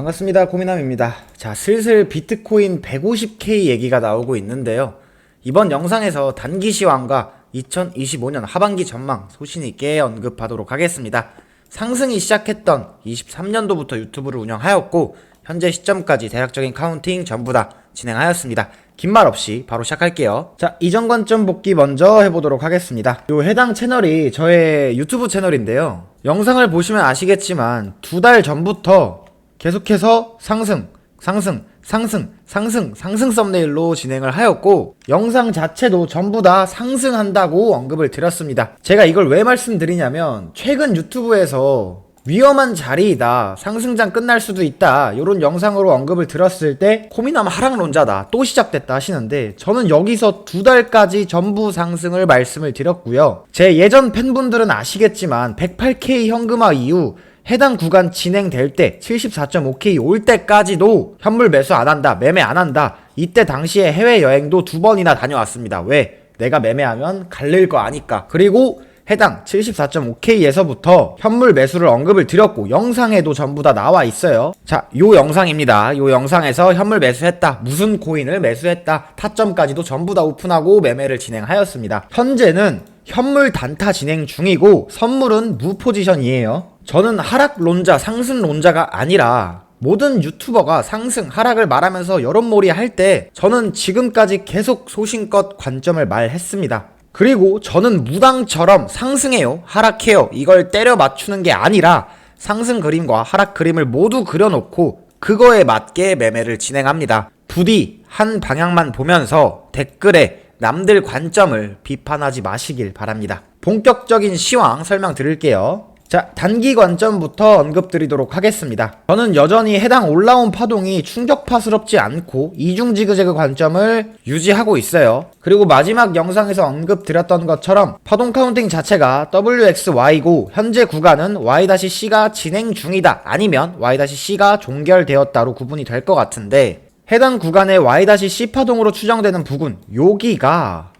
반갑습니다. 고민함입니다. 자, 슬슬 비트코인 150K 얘기가 나오고 있는데요. 이번 영상에서 단기 시황과 2025년 하반기 전망 소신 있게 언급하도록 하겠습니다. 상승이 시작했던 23년도부터 유튜브를 운영하였고 현재 시점까지 대략적인 카운팅 전부 다 진행하였습니다. 긴 말 없이 바로 시작할게요. 자, 이전 관점 복귀 먼저 해보도록 하겠습니다. 요 해당 채널이 저의 유튜브 채널인데요. 영상을 보시면 아시겠지만 두 달 전부터 계속해서 상승, 상승, 상승, 상승, 상승 썸네일로 진행을 하였고 영상 자체도 전부 다 상승한다고 언급을 드렸습니다. 제가 이걸 왜 말씀드리냐면 최근 유튜브에서 위험한 자리이다. 상승장 끝날 수도 있다. 이런 영상으로 언급을 들었을 때 코미남 하락론자다. 또 시작됐다 하시는데 저는 여기서 두 달까지 전부 상승을 말씀을 드렸고요. 제 예전 팬분들은 아시겠지만 108K 현금화 이후 해당 구간 진행될 때 74.5K 올 때까지도 현물 매수 안 한다, 매매 안 한다. 이때 당시에 해외 여행도 두 번이나 다녀왔습니다. 왜? 내가 매매하면 갈릴 거 아니까. 그리고 해당 74.5K에서부터 현물 매수를 언급을 드렸고 영상에도 전부 다 나와 있어요. 자, 요 영상입니다. 요 영상에서 현물 매수했다. 무슨 코인을 매수했다. 타점까지도 전부 다 오픈하고 매매를 진행하였습니다. 현재는 현물 단타 진행 중이고 선물은 무 포지션이에요. 저는 하락론자, 상승론자가 아니라 모든 유튜버가 상승, 하락을 말하면서 여론몰이 할 때 저는 지금까지 계속 소신껏 관점을 말했습니다. 그리고 저는 무당처럼 상승해요, 하락해요, 이걸 때려 맞추는 게 아니라 상승 그림과 하락 그림을 모두 그려놓고 그거에 맞게 매매를 진행합니다. 부디 한 방향만 보면서 댓글에 남들 관점을 비판하지 마시길 바랍니다. 본격적인 시황 설명 드릴게요. 자, 단기 관점부터 언급드리도록 하겠습니다. 저는 여전히 해당 올라온 파동이 충격파스럽지 않고 이중 지그재그 관점을 유지하고 있어요. 그리고 마지막 영상에서 언급드렸던 것처럼 파동 카운팅 자체가 WXY고 현재 구간은 Y-C가 진행 중이다 아니면 Y-C가 종결되었다로 구분이 될 것 같은데 해당 구간의 Y-C 파동으로 추정되는 부근 여기가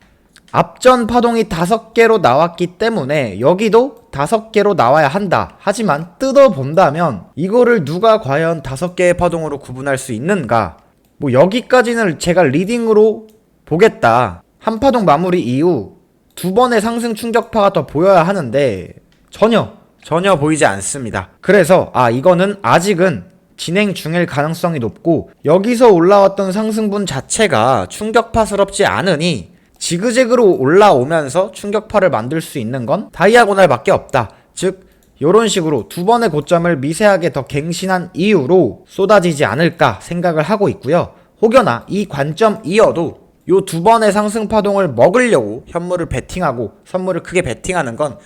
앞전 파동이 다섯 개로 나왔기 때문에 여기도 다섯 개로 나와야 한다. 하지만 뜯어본다면 이거를 누가 과연 다섯 개의 파동으로 구분할 수 있는가? 뭐 여기까지는 제가 리딩으로 보겠다. 한 파동 마무리 이후 두 번의 상승 충격파가 더 보여야 하는데 전혀 전혀 보이지 않습니다. 그래서 아 이거는 아직은 진행 중일 가능성이 높고 여기서 올라왔던 상승분 자체가 충격파스럽지 않으니 지그재그로 올라오면서 충격파를 만들 수 있는 건 다이아고날밖에 없다. 즉 이런 식으로 두 번의 고점을 미세하게 더 갱신한 이유로 쏟아지지 않을까 생각을 하고 있고요. 혹여나 이 관점이어도 요 두 번의 상승 파동을 먹으려고 현물을 베팅하고 선물을 크게 베팅하는 건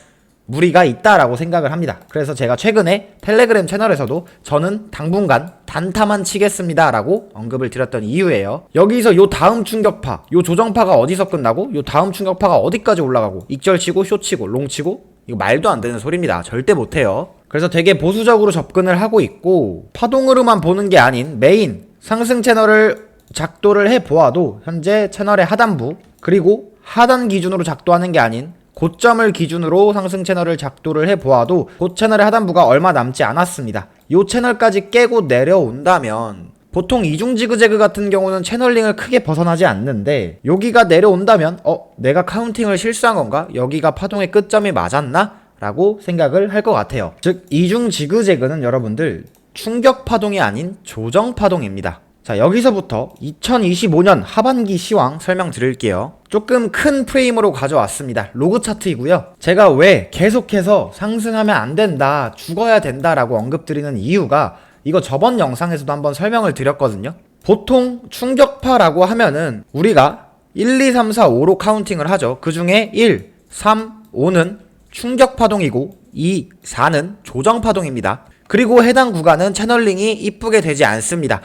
무리가 있다라고 생각을 합니다. 그래서 제가 최근에 텔레그램 채널에서도 저는 당분간 단타만 치겠습니다라고 언급을 드렸던 이유예요. 여기서 요 다음 충격파, 요 조정파가 어디서 끝나고 요 다음 충격파가 어디까지 올라가고 익절 치고 쇼 치고 롱 치고 이거 말도 안 되는 소리입니다. 절대 못 해요. 그래서 되게 보수적으로 접근을 하고 있고 파동으로만 보는 게 아닌 메인 상승 채널을 작도를 해 보아도 현재 채널의 하단부 그리고 하단 기준으로 작도하는 게 아닌 고점을 기준으로 상승 채널을 작도를 해 보아도 그 채널의 하단부가 얼마 남지 않았습니다. 요 채널까지 깨고 내려온다면 보통 이중 지그재그 같은 경우는 채널링을 크게 벗어나지 않는데 여기가 내려온다면 어 내가 카운팅을 실수한 건가? 여기가 파동의 끝점이 맞았나? 라고 생각을 할 것 같아요. 즉 이중 지그재그는 여러분들 충격 파동이 아닌 조정 파동입니다. 자, 여기서부터 2025년 하반기 시황 설명드릴게요. 조금 큰 프레임으로 가져왔습니다. 로그 차트이고요. 제가 왜 계속해서 상승하면 안 된다, 죽어야 된다라고 언급드리는 이유가 이거 저번 영상에서도 한번 설명을 드렸거든요. 보통 충격파라고 하면은 우리가 1, 2, 3, 4, 5로 카운팅을 하죠. 그 중에 1, 3, 5는 충격파동이고 2, 4는 조정파동입니다. 그리고 해당 구간은 채널링이 이쁘게 되지 않습니다.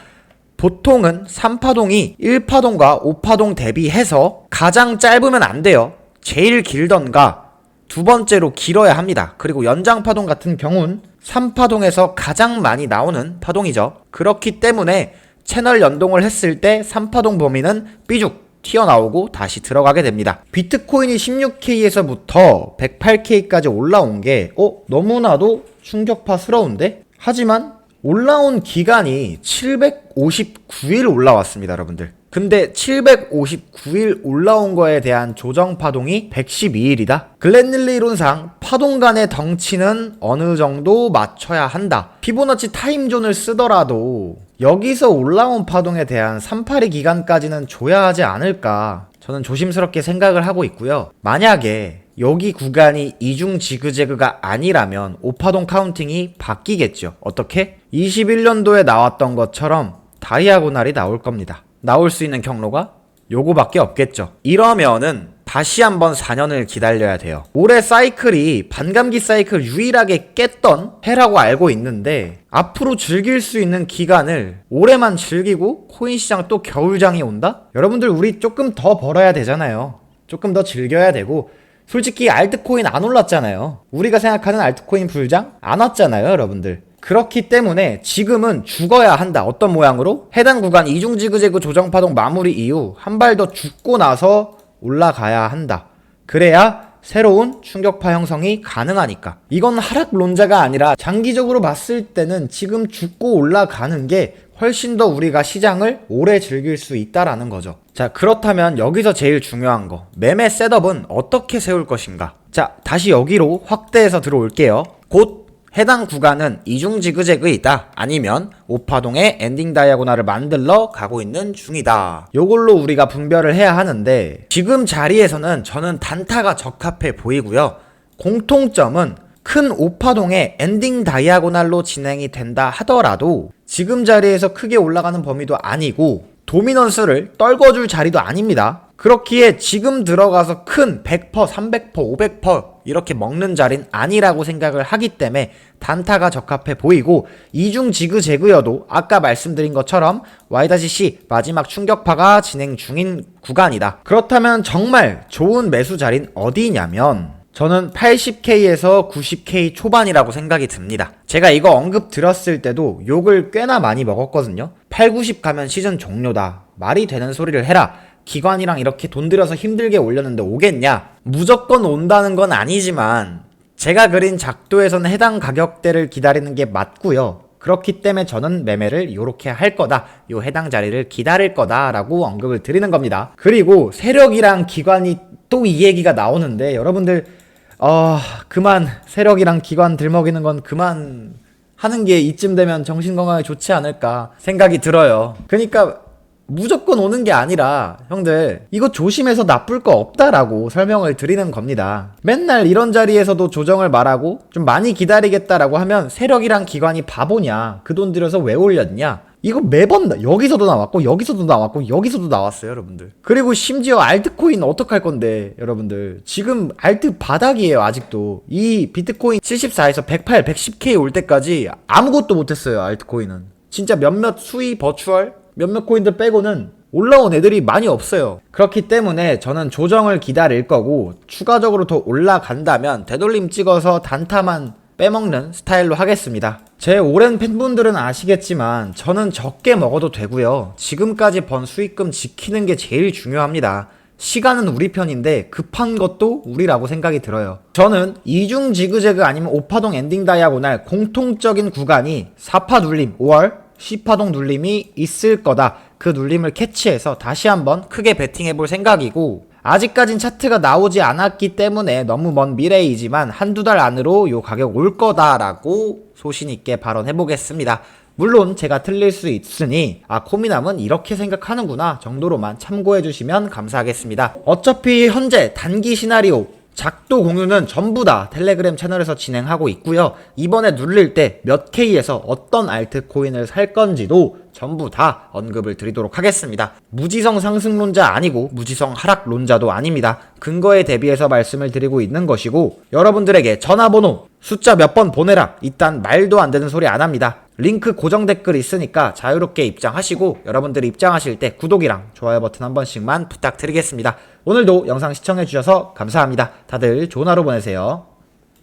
보통은 3파동이 1파동과 5파동 대비해서 가장 짧으면 안 돼요. 제일 길던가 두 번째로 길어야 합니다. 그리고 연장 파동 같은 경우는 3파동에서 가장 많이 나오는 파동이죠. 그렇기 때문에 채널 연동을 했을 때 3파동 범위는 삐죽 튀어나오고 다시 들어가게 됩니다. 비트코인이 16K에서부터 108K까지 올라온 게, 어, 너무나도 충격파스러운데? 하지만 올라온 기간이 759일 올라왔습니다, 여러분들. 근데 759일 올라온 거에 대한 조정 파동이 112일이다. 글렌릴리 이론상 파동 간의 덩치는 어느 정도 맞춰야 한다. 피보나치 타임존을 쓰더라도 여기서 올라온 파동에 대한 382 기간까지는 줘야 하지 않을까. 저는 조심스럽게 생각을 하고 있고요. 만약에 여기 구간이 이중 지그재그가 아니라면 오파동 카운팅이 바뀌겠죠. 어떻게? 21년도에 나왔던 것처럼 다이아고날이 나올 겁니다. 나올 수 있는 경로가 요거밖에 없겠죠. 이러면은 다시 한번 4년을 기다려야 돼요. 올해 사이클이 반감기 사이클 유일하게 깼던 해라고 알고 있는데 앞으로 즐길 수 있는 기간을 올해만 즐기고 코인 시장 또 겨울장이 온다? 여러분들 우리 조금 더 벌어야 되잖아요. 조금 더 즐겨야 되고 솔직히 알트코인 안 올랐잖아요. 우리가 생각하는 알트코인 불장 안 왔잖아요, 여러분들. 그렇기 때문에 지금은 죽어야 한다. 어떤 모양으로? 해당 구간 이중 지그재그 조정 파동 마무리 이후 한 발 더 죽고 나서 올라가야 한다. 그래야 새로운 충격파 형성이 가능하니까. 이건 하락론자가 아니라 장기적으로 봤을 때는 지금 죽고 올라가는 게 훨씬 더 우리가 시장을 오래 즐길 수 있다라는 거죠. 자, 그렇다면 여기서 제일 중요한 거. 매매 셋업은 어떻게 세울 것인가? 자, 다시 여기로 확대해서 들어올게요. 곧 해당 구간은 이중 지그재그이다. 아니면 오파동의 엔딩 다이아고나를 만들러 가고 있는 중이다. 요걸로 우리가 분별을 해야 하는데 지금 자리에서는 저는 단타가 적합해 보이고요. 공통점은 큰 오파동의 엔딩 다이아고날로 진행이 된다 하더라도 지금 자리에서 크게 올라가는 범위도 아니고 도미넌스를 떨궈줄 자리도 아닙니다. 그렇기에 지금 들어가서 큰 100%, 300%, 500% 이렇게 먹는 자리는 아니라고 생각을 하기 때문에 단타가 적합해 보이고 이중 지그재그여도 아까 말씀드린 것처럼 Y-C 마지막 충격파가 진행 중인 구간이다. 그렇다면 정말 좋은 매수 자리는 어디냐면 저는 80K에서 90K 초반이라고 생각이 듭니다. 제가 이거 언급 들었을 때도 욕을 꽤나 많이 먹었거든요. 8, 90 가면 시즌 종료다. 말이 되는 소리를 해라. 기관이랑 이렇게 돈 들여서 힘들게 올렸는데 오겠냐? 무조건 온다는 건 아니지만 제가 그린 작도에서는 해당 가격대를 기다리는 게 맞고요. 그렇기 때문에 저는 매매를 요렇게 할 거다. 요 해당 자리를 기다릴 거다라고 언급을 드리는 겁니다. 그리고 세력이랑 기관이 또 이 얘기가 나오는데 여러분들 어, 그만 세력이랑 기관 들먹이는 건 그만 하는 게 이쯤 되면 정신 건강에 좋지 않을까 생각이 들어요. 그러니까 무조건 오는 게 아니라 형들 이거 조심해서 나쁠 거 없다라고 설명을 드리는 겁니다. 맨날 이런 자리에서도 조정을 말하고 좀 많이 기다리겠다라고 하면 세력이랑 기관이 바보냐 그 돈 들여서 왜 올렸냐 이거 매번 나- 여기서도 나왔고 여기서도 나왔고 여기서도 나왔어요 여러분들. 그리고 심지어 알트코인 어떡할 건데 여러분들. 지금 알트 바닥이에요 아직도. 이 비트코인 74에서 108, 110K 올 때까지 아무것도 못했어요 알트코인은. 진짜 몇몇 수위 버추얼 몇몇 코인들 빼고는 올라온 애들이 많이 없어요. 그렇기 때문에 저는 조정을 기다릴 거고 추가적으로 더 올라간다면 되돌림 찍어서 단타만 빼먹는 스타일로 하겠습니다. 제 오랜 팬분들은 아시겠지만 저는 적게 먹어도 되고요. 지금까지 번 수익금 지키는 게 제일 중요합니다. 시간은 우리 편인데 급한 것도 우리라고 생각이 들어요. 저는 이중 지그재그 아니면 오파동 엔딩 다이아고날 공통적인 구간이 4파 눌림 5월 10파동 눌림이 있을 거다. 그 눌림을 캐치해서 다시 한번 크게 베팅해 볼 생각이고 아직까진 차트가 나오지 않았기 때문에 너무 먼 미래이지만 한두 달 안으로 요 가격 올 거다라고 소신 있게 발언해 보겠습니다. 물론 제가 틀릴 수 있으니 아 코미남은 이렇게 생각하는구나 정도로만 참고해 주시면 감사하겠습니다. 어차피 현재 단기 시나리오 작도 공유는 전부 다 텔레그램 채널에서 진행하고 있고요. 이번에 눌릴 때 몇 K에서 어떤 알트코인을 살 건지도 전부 다 언급을 드리도록 하겠습니다. 무지성 상승론자 아니고 무지성 하락론자도 아닙니다. 근거에 대비해서 말씀을 드리고 있는 것이고 여러분들에게 전화번호 숫자 몇 번 보내라 이딴 말도 안 되는 소리 안 합니다. 링크 고정 댓글 있으니까 자유롭게 입장하시고 여러분들이 입장하실 때 구독이랑 좋아요 버튼 한 번씩만 부탁드리겠습니다. 오늘도 영상 시청해주셔서 감사합니다. 다들 좋은 하루 보내세요.